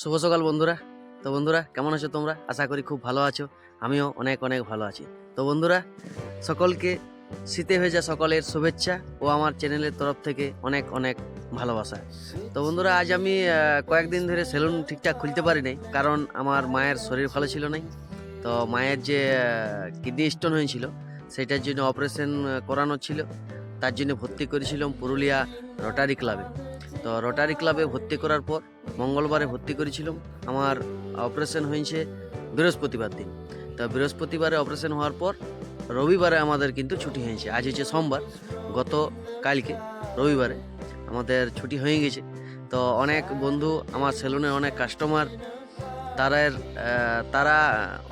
শুভ সকাল বন্ধুরা। তো বন্ধুরা, কেমন আছো তোমরা? আশা করি খুব ভালো আছো। আমিও অনেক অনেক ভালো আছি। তো বন্ধুরা, সকলকে শীতে হয়ে ভেজা সকলের শুভেচ্ছা ও আমার চ্যানেলের তরফ থেকে অনেক অনেক ভালোবাসা। তো বন্ধুরা, আজ আমি কয়েকদিন ধরে সেলুন ঠিকঠাক খুলতে পারি নাই, কারণ আমার মায়ের শরীর ভালো ছিল নাই। তো মায়ের যে কিডনি স্টোন হয়েছিল, সেটার জন্য অপারেশন করানো ছিল। তার জন্য ভর্তি করেছিলাম পুরুলিয়া রোটারি ক্লাবে। তো রোটারি ক্লাবে ভর্তি করার পর মঙ্গলবারে ভর্তি করেছিলাম। আমার অপারেশন হয়েছে বৃহস্পতিবার দিন। তো বৃহস্পতিবারে অপারেশন হওয়ার পর রবিবারে আমাদের কিন্তু ছুটি হয়েছে। আজ হচ্ছে সোমবার, গত কালকে রবিবারে আমাদের ছুটি হয়ে গেছে। তো অনেক বন্ধু আমার সেলুনের অনেক কাস্টমার তাদের তারা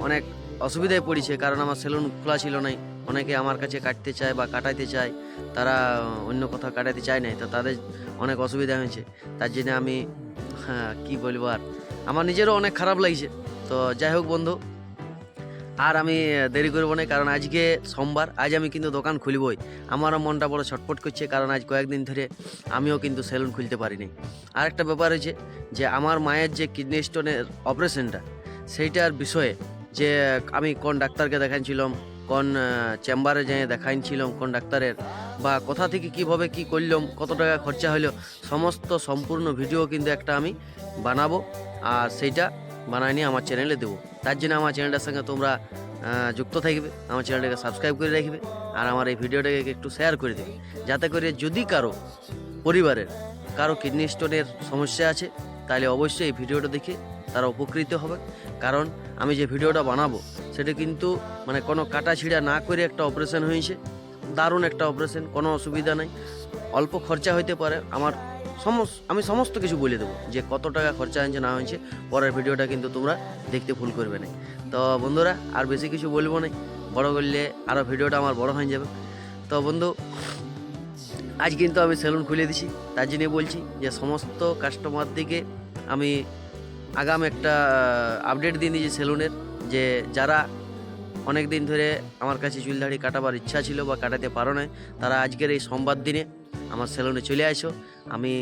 অনেক অসুবিধায় পড়েছে কারণ আমার সেলুন খোলা ছিল নাই। অনেকে আমার কাছে কাটতে চায় বা কাটাইতে চায়, তারা অন্য কোথাও কাটাতে চায় নাই। তো তাদের অনেক অসুবিধা হয়েছে। তার জন্য আমি হ্যাঁ কী বলব আর? আমার নিজেরও অনেক খারাপ লাগছে। তো যাই হোক বন্ধু, আর আমি দেরি করব না, কারণ আজকে সোমবার, আজ আমি কিন্তু দোকান খুলবই। আমারও মনটা বড় ছটফট করছে, কারণ আজ কয়েকদিন ধরে আমিও কিন্তু সেলুন খুলতে পারিনি। আর একটা ব্যাপার হয়েছে যে, আমার মায়ের যে কিডনি স্টোনের অপারেশনটা, সেইটার বিষয়ে যে আমি কোন ডাক্তারকে দেখাইছিলাম কোন চেম্বারে যেয়ে দেখাইছিলাম কোন ডাক্তারের, বা কোথা থেকে কীভাবে কি করলাম, কত টাকা খরচা হলো সমস্ত সম্পূর্ণ ভিডিও কিন্তু একটা আমি বানাবো আর সেইটা বানাই নিয়ে আমার চ্যানেলে দেবো। তার জন্য আমার চ্যানেলটার সঙ্গে তোমরা যুক্ত থাকবে, আমার চ্যানেলটাকে সাবস্ক্রাইব করে রাখবে আর আমার এই ভিডিওটাকে একটু শেয়ার করে দেবে। যাতে করে যদি কারও পরিবারের, কারও কিডনি স্টোনের সমস্যা আছে, তাহলে অবশ্যই এই ভিডিওটা দেখে তারা উপকৃত হবে। কারণ আমি যে ভিডিওটা বানাবো, সেটা কিন্তু মানে কোনো কাটা ছিঁড়া না করে একটা অপারেশন হয়েছে। দারুণ একটা অপারেশন কোনো অসুবিধা নাই। অল্প খরচা হইতে পারে। আমার সমস্ত, আমি সমস্ত কিছু বলে দেবো যে কত টাকা খরচা হয়েছে, না হয়েছে। পরের ভিডিওটা কিন্তু তোমরা দেখতে ভুল করবে না। তো বন্ধুরা, আর বেশি কিছু বলব না। বড় করলে আরও ভিডিওটা আমার বড় হয়ে যাবে। তো বন্ধু, আজ কিন্তু আমি সেলুন খুলে দিছি। তার জন্য বলছি যে সমস্ত কাস্টমার দিকে আমি আগাম একটা আপডেট দিয়ে দিয়েছি সেলুনের, যে যারা অনেক দিন ধরে আমার কাছে চুল দাড়ি কাটাবার ইচ্ছা ছিল বা কাটাতে পারো না তারা আজকের এই সোমবার দিনে আমার সেলুনে চলে আসো আমি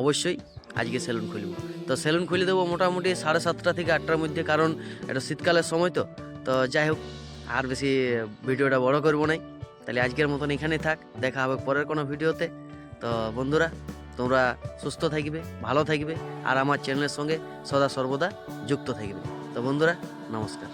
অবশ্যই আজকে সেলুন খুলব। তো সেলুন খুলে দেবো মোটামুটি সাড়ে সাতটা থেকে আটটার মধ্যে, কারণ এটা শীতকালের সময় তো। তো যাই হোক, আর বেশি ভিডিওটা বড় করব নাই। তাহলে আজকের মতন এখানেই থাক, দেখা হবে পরের কোনো ভিডিওতে। তো বন্ধুরা তোমরা সুস্থ থাকবে, ভালো থাকবে, আর আমার চ্যানেলের সঙ্গে সদা সর্বদা যুক্ত থাকবে। তো বন্ধুরা, নমস্কার।